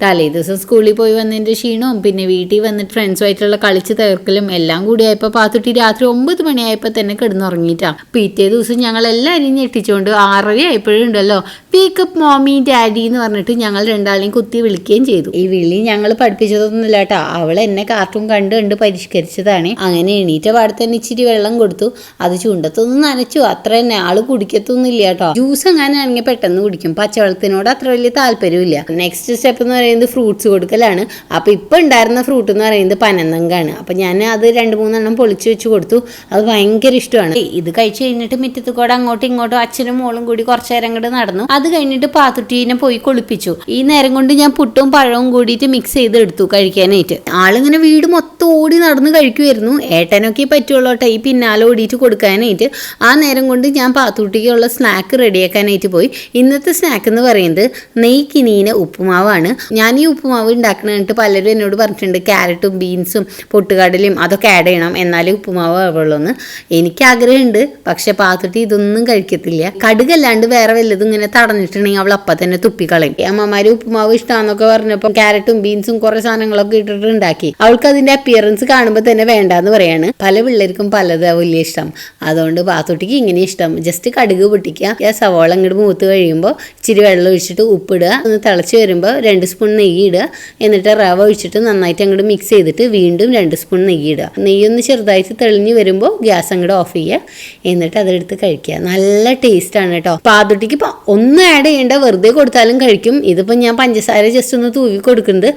തലേ ദിവസം സ്കൂളിൽ പോയി വന്നതിന്റെ ക്ഷീണവും പിന്നെ വീട്ടിൽ വന്നിട്ട് ഫ്രണ്ട്സുമായിട്ടുള്ള കളിച്ച് തീർക്കലും എല്ലാം കൂടിയായപ്പോൾ പാത്തുട്ടി രാത്രി ഒമ്പത് മണിയായപ്പോൾ തന്നെ കിടന്നുറങ്ങിയിട്ടാണ് പിറ്റേ ദിവസം ഞങ്ങൾ എല്ലാവരെയും ഞെട്ടിച്ചുകൊണ്ട് ആറര ആയപ്പോഴുണ്ടല്ലോ പീക്കപ്പ് മോമി ഡാഡി എന്ന് പറഞ്ഞിട്ട് ഞങ്ങൾ രണ്ടാളെയും കുത്തി വിളിക്കുകയും ചെയ്തു. ഈ വിളി ഞങ്ങൾ പഠിപ്പിച്ചതൊന്നുമില്ല കേട്ടോ. അവൾ എന്നെ കാർട്ടൂൺ കണ്ട് കണ്ട് പരിഷ്കരിച്ചതാണ്. അങ്ങനെ എണീറ്റ പാടത്തന്നെ തന്നെ ഇച്ചിരി വെള്ളം കൊടുത്തു. അത് ചൂണ്ടത്തൊന്നും നനച്ചു. അത്ര തന്നെ. ആൾ കുടിക്കത്തൊന്നുമില്ല കേട്ടോ. ജ്യൂസ് എങ്ങനെയാണെങ്കിൽ പെട്ടെന്ന് കുടിക്കും. പച്ചവെള്ളത്തിനോട് അത്ര വലിയ താല്പര്യമില്ല നെക്സ്റ്റ് സ്റ്റെപ്പ് എന്ന് പറയുന്നത് ഫ്രൂട്ട്സ് കൊടുക്കലാണ്. അപ്പൊ ഇപ്പൊ ഉണ്ടായിരുന്ന ഫ്രൂട്ട് എന്ന് പറയുന്നത് പനന്തങ്കാണ് അപ്പൊ ഞാൻ അത് രണ്ട് മൂന്നെണ്ണം പൊളിച്ചു വെച്ച് കൊടുത്തു. അത് ഭയങ്കര ഇഷ്ടമാണ്. ഇത് കഴിച്ചു കഴിഞ്ഞിട്ട് മുറ്റത്ത് കൂടെ അങ്ങോട്ടും ഇങ്ങോട്ടും അച്ഛനും മോളും കൂടി കുറച്ചു നേരം കൂടെ നടന്നു. അത് കഴിഞ്ഞിട്ട് പാത്തുട്ടീനെ പോയി കുളിപ്പിച്ചു. ഈ നേരം കൊണ്ട് ഞാൻ പുട്ടും പഴവും കൂടിയിട്ട് മിക്സ് ചെയ്ത് എടുത്തു കഴിക്കാനായിട്ട്. ആളിങ്ങനെ വീട് മൊത്തം ഓടി നടന്ന് കഴിക്കുമായിരുന്നു ഏട്ടനൊക്കെ പറ്റുള്ളൂ കേട്ടോ ഈ പിന്നാലെ ഓടിയിട്ട് കൊടുക്കാനായിട്ട്. ആ നേരം കൊണ്ട് ഞാൻ പാത്തുട്ടിക്കുള്ള സ്നാക്ക് റെഡിയാക്കാനായിട്ട് പോയി. ഇന്നത്തെ സ്നാക്ക് എന്ന് പറയുന്നത് നെയ് ഉപ്പുമാവാണ്. ഞാൻ ഈ ഉപ്പുമാവ് ഉണ്ടാക്കണമെന്നിട്ട് പലരും എന്നോട് പറഞ്ഞിട്ടുണ്ട് ക്യാരറ്റും ബീൻസും പൊട്ടുകടലും അതൊക്കെ ആഡ് ചെയ്യണം. എന്നാലേ ഉപ്പുമാവ് ആവുള്ളൂ എന്ന് എനിക്ക് ആഗ്രഹമുണ്ട് പക്ഷെ പാത്തുട്ടി ഇതൊന്നും കഴിക്കത്തില്ല. കടുകല്ലാണ്ട് വേറെ വല്ലതും ഇങ്ങനെ തടഞ്ഞിട്ടുണ്ടെങ്കിൽ അവൾ അപ്പം തന്നെ തുപ്പിക്കളയും അമ്മമാര് ഉപ്പുമാവ് ഇഷ്ടമാന്നൊക്കെ പറഞ്ഞപ്പോൾ ക്യാരറ്റും ബീൻസും കുറേ സാധനങ്ങളൊക്കെ ഇട്ടിട്ട് ഉണ്ടാക്കി. അവൾക്ക് അതിന്റെ അപ്പിയറൻസ് കാണുമ്പോൾ തന്നെ വേണ്ടാന്ന് പറയാണ്. പല പിള്ളേർക്കും പലതാ വലിയ ഇഷ്ടം. അതുകൊണ്ട് പാത്തുട്ടിക്ക് ഇങ്ങനെ ഇഷ്ടം. ജസ്റ്റ് കടുക് പൊട്ടിക്കുക. സവോള അങ്ങോട്ട് മൂത്ത് കഴിയുമ്പോൾ ഇച്ചിരി വെള്ളം ഒഴിച്ചിട്ട് ഉപ്പിടുക. ഒന്ന് തിളച്ച് വരുമ്പോൾ രണ്ട് സ്പൂൺ നെയ്യ് ഇടുക. എന്നിട്ട് റവ ഒഴിച്ചിട്ട് നന്നായിട്ട് അങ്ങോട്ട് മിക്സ് ചെയ്തിട്ട് വീണ്ടും രണ്ട് സ്പൂൺ നെയ്യ് ഇടുക. നെയ്യൊന്ന് ചെറുതായിട്ട് തെളിഞ്ഞ് വരുമ്പോൾ ഗ്യാസ് അങ്ങോട്ട് ഓഫ് ചെയ്യുക. എന്നിട്ട് അതെടുത്ത് കഴിക്കുക. നല്ല ടേസ്റ്റാണ് കേട്ടോ. പാതുട്ടിക്ക് ഇപ്പം ഒന്നും ആഡ് ചെയ്യേണ്ട. വെറുതെ കൊടുത്താലും കഴിക്കും. ഇതിപ്പോൾ ഞാൻ പഞ്ചസാര ജസ്റ്റ് ഒന്ന് തൂവി കൊടുക്കുന്നത്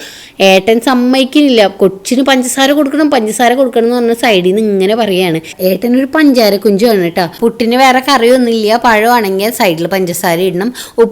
ഏട്ടൻ സമ്മതിക്കുന്നില്ല. കൊച്ചിന് പഞ്ചസാര കൊടുക്കണം പഞ്ചസാര കൊടുക്കണം എന്ന് പറഞ്ഞ സൈഡിൽ നിന്ന് ഇങ്ങനെ പറയാണ്. ഏട്ടൻ ഒരു പഞ്ചാര കുഞ്ചുമാണ് കേട്ടോ. പുട്ടിന് വേറെ കറിയൊന്നുമില്ല പഴമാണെങ്കിൽ സൈഡിൽ പഞ്ചസാര ഇടണം.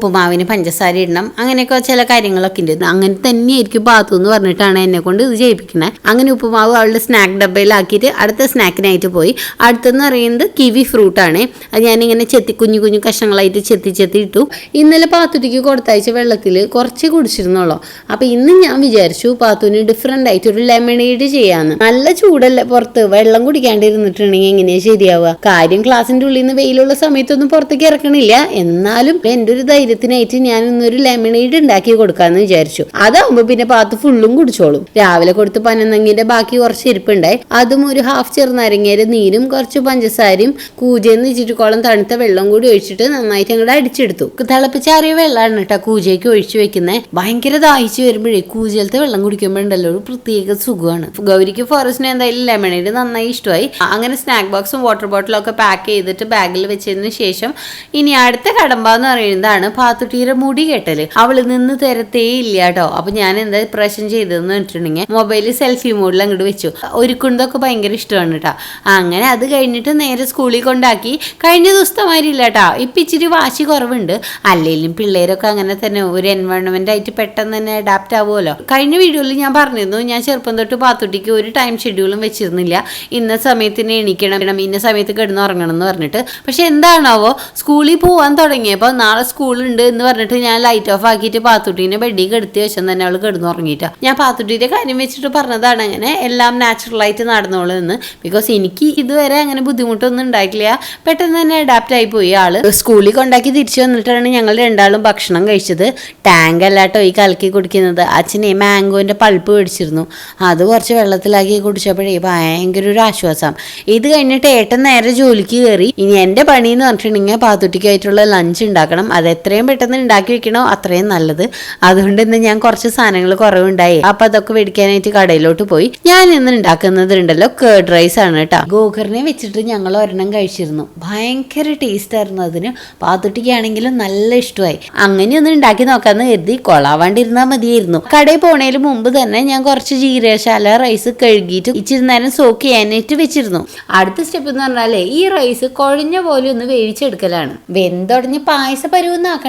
ഉപ്പുമാവിന് പഞ്ചസാര ഇടണം അങ്ങനെയൊക്കെ ചില കാര്യങ്ങളൊക്കെ ഉണ്ട്. അങ്ങനെ തന്നെയായിരിക്കും പാത്തു എന്ന് പറഞ്ഞിട്ടാണ് എന്നെ കൊണ്ട് ഇത് ചെയ്യിപ്പിക്കുന്നത് അങ്ങനെ ഉപ്പുമാവ് അവളുടെ സ്നാക്ക് ഡബ്ബയിലാക്കിയിട്ട് അടുത്ത സ്നാക്കിനായിട്ട് പോയി. അടുത്തെന്ന് പറയുന്നത് കിവി ഫ്രൂട്ടാണ് അത് ഞാനിങ്ങനെ ചെത്തി കുഞ്ഞു കുഞ്ഞു കഷ്ണങ്ങളായിട്ട് ചെത്തി ചെത്തി ഇട്ടു. ഇന്നലെ പാത്തുട്ടിക്ക് കൊടുത്തയച്ച വെള്ളത്തിൽ കുറച്ച് കുടിച്ചിരുന്നുള്ളൂ അപ്പോൾ ഇന്ന് ഞാൻ വിചാരിച്ചു പാത്തുവിന് ഡിഫറെന്റ് ആയിട്ട് ഒരു ലെമണേഡ് ചെയ്യാമെന്ന് നല്ല ചൂടല്ലേ പുറത്ത്. വെള്ളം കുടിക്കാണ്ടിരുന്നിട്ടുണ്ടെങ്കിൽ എങ്ങനെയാണ് ശരിയാവുക? കാര്യം ക്ലാസ്സിന്റെ ഉള്ളിൽ നിന്ന് വെയിലുള്ള സമയത്തൊന്നും പുറത്തേക്ക് ഇറക്കണില്ല. എന്നാലും എന്റെ ഒരു ധൈര്യത്തിനായിട്ട് ഞാൻ ഇന്നൊരു ലെമണേഡ് ഉണ്ടാക്കി കൊടുക്കാന്ന് വിചാരിച്ചു. അതാവുമ്പോ പിന്നെ പാത്ത് ഫുള്ളും കുടിച്ചോളും. രാവിലെ കൊടുത്ത് പനന്നങ്ങിന്റെ ബാക്കി കുറച്ച് ഇരിപ്പുണ്ടായി. അതും ഒരു ഹാഫ് ചെറുനാരങ്ങയുടെ നീരും കുറച്ച് പഞ്ചസാരയും കൂജയെന്ന് ഇച്ചിരിക്കോളം തണുത്ത വെള്ളം കൂടി ഒഴിച്ചിട്ട് നന്നായിട്ട് അങ്ങോട്ട് അടിച്ചെടുത്തു. തിളപ്പിച്ചാറിയ വെള്ളമാണ് കേട്ടോ കൂജയ്ക്ക് ഒഴിച്ചു വെക്കുന്നത് ഭയങ്കര ദാഹിച്ചു വരുമ്പോഴേ കൂജലത്തെ വെള്ളം കുടിക്കുമ്പോഴുണ്ടല്ലോ ഒരു പ്രത്യേക സുഖമാണ് ഗൗരിക്ക് ഫോറസ്റ്റിന് എന്തായാലും ലെമണേഡ് നന്നായി ഇഷ്ടമായി. അങ്ങനെ സ്നാക്ക് ബോക്സും വാട്ടർ ബോട്ടിലും ഒക്കെ പാക്ക് ചെയ്തിട്ട് ബാഗിൽ വെച്ചതിന് ശേഷം ഇനി അടുത്ത കടമ്പ എന്ന് പറയുന്നതാണ് പാത്തുട്ടീരെ മുടി കെട്ടൽ. അവൾ നിന്ന് തരത്തേ ഇല്ല കേട്ടോ അപ്പൊ ഞാൻ എന്താ പ്രശ്നം ചെയ്തതെന്ന് വെച്ചിട്ടുണ്ടെങ്കിൽ മൊബൈലിൽ സെൽഫി മോഡിൽ അങ്ങോട്ട് വെച്ചു. ഒരുക്കുന്നതൊക്കെ ഭയങ്കര ഇഷ്ടമാണ് കേട്ടോ അങ്ങനെ അത് കഴിഞ്ഞിട്ട് നേരെ സ്കൂളിൽ കൊണ്ടാക്കി കഴിഞ്ഞ ദിവസത്തെ ഇല്ല കേട്ടോ ഇപ്പം ഇച്ചിരി വാശി കുറവുണ്ട്. അല്ലെങ്കിലും പിള്ളേരൊക്കെ അങ്ങനെ തന്നെ ഒരു എൻവയോൺമെന്റ് ആയിട്ട് പെട്ടെന്ന് തന്നെ അഡാപ്റ്റ് ആവുമല്ലോ. കഴിഞ്ഞ വീഡിയോയിൽ ഞാൻ പറഞ്ഞിരുന്നു ഞാൻ ചെറുപ്പം തൊട്ട് പാത്തുട്ടിക്ക് ഒരു ടൈം ഷെഡ്യൂളും വെച്ചിരുന്നില്ല. ഇന്ന സമയത്തിന് എണീക്കണം ഇന്ന സമയത്ത് കിടന്നുറങ്ങണം എന്ന് പറഞ്ഞിട്ട്. പക്ഷെ എന്താണാവോ സ്കൂളിൽ പോവാൻ തുടങ്ങിയപ്പോൾ നാളെ സ്കൂളുണ്ട് എന്ന് പറഞ്ഞിട്ട് ഞാൻ ലൈറ്റ് ഓഫ് ആക്കിയിട്ട് പാത്തുട്ടീനെ ബെഡിൽ കെടുത്തി ശേഷം തന്നെ അവൾ കിടന്നുറങ്ങിയിട്ടാ. ഞാൻ പാത്തുട്ടീന്റെ കാര്യം വെച്ചിട്ട് പറഞ്ഞതാണ് അങ്ങനെ എല്ലാം നാച്ചുറലായിട്ട് നടന്നോളൂ എന്ന്. ബിക്കോസ് എനിക്ക് ഇതുവരെ അങ്ങനെ ബുദ്ധിമുട്ടൊന്നും ഉണ്ടായിട്ടില്ല. പെട്ടെന്ന് തന്നെ അഡാപ്റ്റ് ആയി പോയി ആൾ. സ്കൂളിൽ കൊണ്ടാക്കി തിരിച്ചു വന്നിട്ടാണ് ഞങ്ങൾ രണ്ടാളും ഭക്ഷണം കഴിച്ചത്. ടാങ്ക് അല്ലാട്ടോ ഈ കലക്കി കുടിക്കുന്നത്. അച്ഛനെ മാംഗോന്റെ പൾപ്പ് മേടിച്ചിരുന്നു അത് കുറച്ച് വെള്ളത്തിലാക്കി കുടിച്ചപ്പോഴേ ഭയങ്കര ഒരു ആശ്വാസം. ഇത് കഴിഞ്ഞിട്ട് ഏട്ടൻ നേരെ ജോലിക്ക് കയറി. ഇനി എന്റെ പണി എന്ന് പറഞ്ഞിട്ടുണ്ടെങ്കിൽ പാത്തുട്ടിക്കായിട്ടുള്ള ലഞ്ച് ഉണ്ടാക്കണം. അത് എത്രയും പെട്ടെന്ന് ഉണ്ടാക്കി വെക്കണോ അത്രയും നല്ലത്. അതുകൊണ്ട് ഇന്ന് ഞാൻ കുറച്ച് സാധനങ്ങൾ കുറവുണ്ടായി. അപ്പൊ അതൊക്കെ മേടിക്കാനായിട്ട് കടയിലോട്ട് പോയി. ഞാൻ ഇന്ന് ഉണ്ടാക്കുന്നത് ഉണ്ടല്ലോ കേർഡ് റൈസ് ആണ് കേട്ടോ. ഗോകറിനെ വെച്ചിട്ട് ഞങ്ങൾ ഒരെണ്ണം കഴിച്ചിരുന്നു. ഭയങ്കര ടേസ്റ്റ് ആയിരുന്നു അതിന്. പാത്തുട്ടിക്കാണെങ്കിലും നല്ല ഇഷ്ടമായി. അങ്ങനെ ഒന്ന് ഉണ്ടാക്കി നോക്കാന്ന് കരുതി കൊളാവാണ്ടിരുന്നാൽ മതിയായിരുന്നു. കടയിൽ പോണേന് മുമ്പ് തന്നെ ഞാൻ കുറച്ച് ജീരശാല റൈസ് കഴുകിയിട്ട് ഇച്ചിരി നേരം സോക്ക് ചെയ്യാനായിട്ട് വെച്ചിരുന്നു. അടുത്ത സ്റ്റെപ്പ് എന്ന് പറഞ്ഞാലേ ഈ റൈസ് കുഴഞ്ഞ പോലെ ഒന്ന് വേവിച്ചെടുക്കലാണ്. വെന്തുടഞ്ഞ് പായസ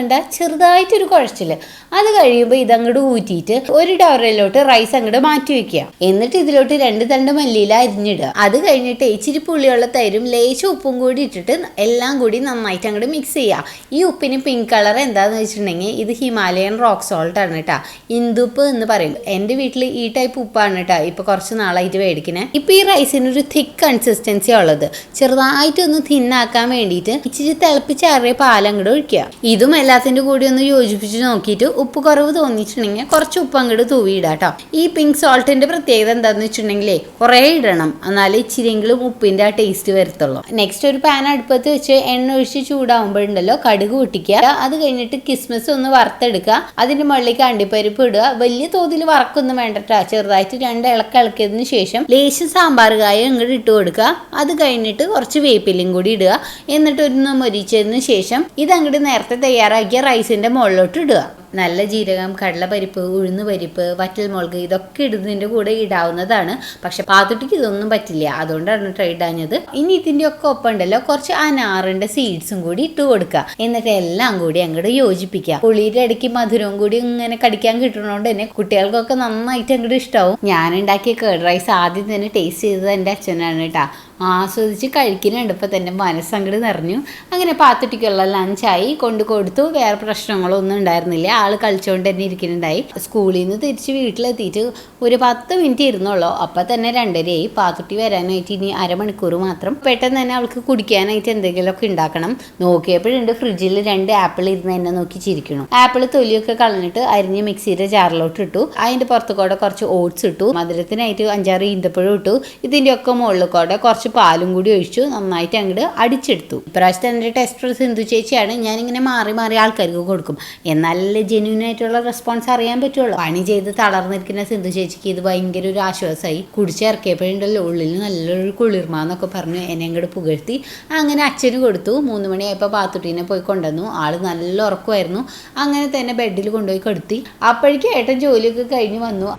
പരുവന്നാക്കണ്ട ചെറുതായിട്ടൊരു കുഴച്ചിൽ അത് കഴിയുമ്പോൾ ഇതങ്ങോട്ട് ഊറ്റിയിട്ട് ഒരു ഡവറയിലോട്ട് റൈസ് അങ്ങോട്ട് മാറ്റി വെക്കുക. എന്നിട്ട് ഇതിലോട്ട് രണ്ട് തണ്ട് മല്ലിയില അരിഞ്ഞിടുക. അത് കഴിഞ്ഞിട്ട് ഇച്ചിരി പുളിയുള്ള തൈരും ലേശം ഉപ്പും കൂടി ഇട്ടിട്ട് എല്ലാം കൂടി നന്നായിട്ട് അങ്ങോട്ട് മിക്സ് ചെയ്യുക. ഈ ഉപ്പിന് പിങ്ക് കളർ എന്താണെന്ന് വെച്ചിട്ടുണ്ടെങ്കിൽ ഇത് ഹിമാലയൻ റോക്ക് സോൾട്ട് ആണ് കേട്ടോ ഇന്ദുപ്പ് എന്ന് പറയും. എന്റെ വീട്ടിൽ ഈ ടൈപ്പ് ഉപ്പാണ് കേട്ടോ ഇപ്പൊ കുറച്ച് നാളായിട്ട് മേടിക്കണേ ഇപ്പൊ ഈ റൈസിന് ഒരു തിക്ക് കൺസിസ്റ്റൻസി ഉള്ളത് ചെറുതായിട്ടൊന്ന് തിന്നാക്കാൻ വേണ്ടിയിട്ട് ഇച്ചിരി തിളപ്പിച്ചാറിയ പാലം കൂടെ ഒഴിക്കുക. ഇതുമല്ല എല്ലാത്തിന്റെ കൂടി ഒന്ന് യോജിപ്പിച്ച് നോക്കിയിട്ട് ഉപ്പ് കുറവ് തോന്നിയിട്ടുണ്ടെങ്കിൽ കുറച്ച് ഉപ്പ് അങ്ങോട്ട് തൂവി ഇടാട്ടോ കേട്ടോ ഈ പിങ്ക് സോൾട്ടിന്റെ പ്രത്യേകത എന്താണെന്ന് വെച്ചിട്ടുണ്ടെങ്കിലേ കുറേ ഇടണം. എന്നാലേ ഇച്ചിരിയെങ്കിലും ഉപ്പിന്റെ ആ ടേസ്റ്റ് വരത്തുള്ളൂ. നെക്സ്റ്റ് ഒരു പാൻ അടുപ്പത്ത് വെച്ച് എണ്ണ ഒഴിച്ച് ചൂടാവുമ്പോഴുണ്ടല്ലോ കടുക് പൊട്ടിക്കുക. അത് കഴിഞ്ഞിട്ട് ക്രിസ്മസ് ഒന്ന് വറുത്തെടുക്കുക. അതിന്റെ മുകളിലേക്ക് അണ്ടിപ്പരിപ്പ് ഇടുക. വലിയ തോതിൽ വറക്കൊന്നും വേണ്ടട്ട. ചെറുതായിട്ട് രണ്ട് ഇളക്ക ഇളക്കിയതിന് ശേഷം ലേശം സാമ്പാർ കായ ഇങ്ങോട്ട് ഇട്ട് കൊടുക്കുക. അത് കഴിഞ്ഞിട്ട് കുറച്ച് വേപ്പിലയും കൂടി ഇടുക. എന്നിട്ട് ഒന്ന് മൊരിച്ചതിന് ശേഷം ഇത് അങ്ങോട്ട് നേരത്തെ തയ്യാറാക്കിയ റൈസിന്റെ മുകളിലോട്ട് ഇടുക. നല്ല ജീരകം കടലപ്പരിപ്പ് ഉഴുന്ന് പരിപ്പ് വറ്റൽ മുളക് ഇതൊക്കെ ഇടുന്നതിന്റെ കൂടെ ഇടാവുന്നതാണ്. പക്ഷെ പാത്തുട്ടിക്ക് ഇതൊന്നും പറ്റില്ല. അതുകൊണ്ടാണ് ട്രൈ ഇടാഞ്ഞത്. ഇനി ഇതിന്റെ ഒക്കെ ഒപ്പം ഉണ്ടല്ലോ കുറച്ച് അനാറിന്റെ സീഡ്സും കൂടി ഇട്ട് കൊടുക്കുക. എന്നിട്ട് എല്ലാം കൂടി അങ്ങോട്ട് യോജിപ്പിക്കുക. പുളിയുടെ ഇടയ്ക്ക് മധുരവും കൂടി ഇങ്ങനെ കടിക്കാൻ കിട്ടുന്നതുകൊണ്ട് തന്നെ കുട്ടികൾക്കൊക്കെ നന്നായിട്ട് അങ്ങോട്ട് ഇഷ്ടമാവും ഞാൻ ഉണ്ടാക്കിയ കേർഡ് റൈസ് ആദ്യം തന്നെ ടേസ്റ്റ് ചെയ്തത് എന്റെ അച്ഛനാണ് കേട്ടോ. ആസ്വദിച്ച് കഴിക്കുന്നുണ്ട്. ഇപ്പം തന്നെ മനസ്സങ്ങട് നിറഞ്ഞു. അങ്ങനെ പാത്തുട്ടിക്കുള്ള ലഞ്ചായി കൊണ്ട് കൊടുത്തു. വേറെ പ്രശ്നങ്ങളൊന്നും ഉണ്ടായിരുന്നില്ല. ആൾ കളിച്ചുകൊണ്ട് തന്നെ ഇരിക്കുന്നുണ്ടായി. സ്കൂളിൽ നിന്ന് തിരിച്ച് വീട്ടിലെത്തിയിട്ട് ഒരു പത്ത് മിനിറ്റ് ഇരുന്നുള്ളൂ അപ്പം തന്നെ രണ്ടരയായി. പാത്തുട്ടി വരാനായിട്ട് ഇനി അരമണിക്കൂർ മാത്രം. പെട്ടെന്ന് തന്നെ അവൾക്ക് കുടിക്കാനായിട്ട് എന്തെങ്കിലുമൊക്കെ ഉണ്ടാക്കണം. നോക്കിയപ്പോഴുണ്ട് ഫ്രിഡ്ജിൽ രണ്ട് ആപ്പിൾ ഇരുന്ന് എന്നെ നോക്കി ചിരിക്കണം ആപ്പിൾ തൊലിയൊക്കെ കളഞ്ഞിട്ട് അരിഞ്ഞ് മിക്സിയുടെ ജാറിലോട്ട് ഇട്ടു. അതിന്റെ പുറത്തു കൂടെ കുറച്ച് ഓട്സ് ഇട്ടു. മധുരത്തിനായിട്ട് അഞ്ചാറ് ഈന്തപ്പഴം ഇട്ടു. ഇതിന്റെയൊക്കെ മുകളിൽ കൂടെ കുറച്ച് പാലും കൂടി ഒഴിച്ചു നന്നായിട്ട് അങ്ങോട്ട് അടിച്ചെടുത്തു. ഇപ്രാവശ്യത്തെ എന്റെ ടെസ്റ്റർ സിന്ധു ചേച്ചിയാണ്. ഞാനിങ്ങനെ മാറി മാറി ആൾക്കാർക്ക് കൊടുക്കും. എന്നാലല്ലേ ജെന്യൂൻ ആയിട്ടുള്ള റെസ്പോൺസ് അറിയാൻ പറ്റുള്ളൂ. പണി ചെയ്ത് തളർന്നിരിക്കുന്ന സിന്ധു ചേച്ചിക്ക് ഇത് ഭയങ്കര ഒരു ആശ്വാസമായി കുടിച്ചിറക്കിയപ്പോഴുണ്ടല്ലോ ഉള്ളിൽ നല്ലൊരു കുളിർമ എന്നൊക്കെ പറഞ്ഞു എന്നെ അങ്ങോട്ട് പുകഴ്ത്തി. അങ്ങനെ അച്ഛന് കൊടുത്തു. മൂന്ന് മണിയായപ്പോൾ പാത്തുട്ടീനെ പോയി കൊണ്ടുവന്നു. ആൾ നല്ല ഉറക്കമായിരുന്നു. അങ്ങനെ തന്നെ ബെഡിൽ കൊണ്ടുപോയി കെടുത്തി. അപ്പോഴേക്കും ഏട്ടൻ ജോലിയൊക്കെ കഴിഞ്ഞ് വന്നു.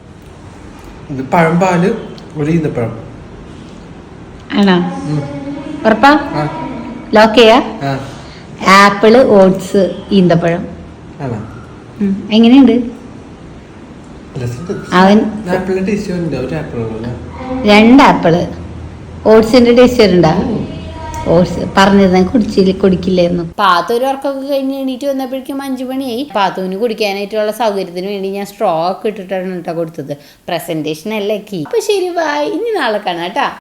പഴം പാൽ ഒരു ഈന്തപ്പഴം ആണോ? ഉറപ്പാ? ലോക്ക് ചെയ്യാ? ആപ്പിൾ ഓട്സ് ഈന്തപ്പഴം. എങ്ങനെയുണ്ട്? അവൻ ആപ്പിളിന്റെ ടേസ്റ്റ് ഉണ്ട് ഒരു ആപ്പിൾ ഉള്ളൂ രണ്ട് ആപ്പിൾ ഓട്സിന്റെ ടേസ്റ്റ് വരുന്നുണ്ടാ? ഓട്സ് പറഞ്ഞിരുന്ന കുടിച്ചില്ല കുടിക്കില്ലായിരുന്നു. പാത്തു ഒരു ഉറക്കമൊക്കെ കഴിഞ്ഞ് എണീറ്റ് വന്നപ്പോഴേക്കും അഞ്ചു മണിയായി. പാത്തുവിന് കുടിക്കാനായിട്ടുള്ള സൗകര്യത്തിന് വേണ്ടി ഞാൻ സ്ട്രോ ഒക്കെ ഇട്ടിട്ടാണ് കേട്ടോ കൊടുത്തത്. പ്രസന്റേഷൻ അല്ലേ കീ. അപ്പൊ ശരി ബായ് ഇനി നാളെ കാണാം കേട്ടാ.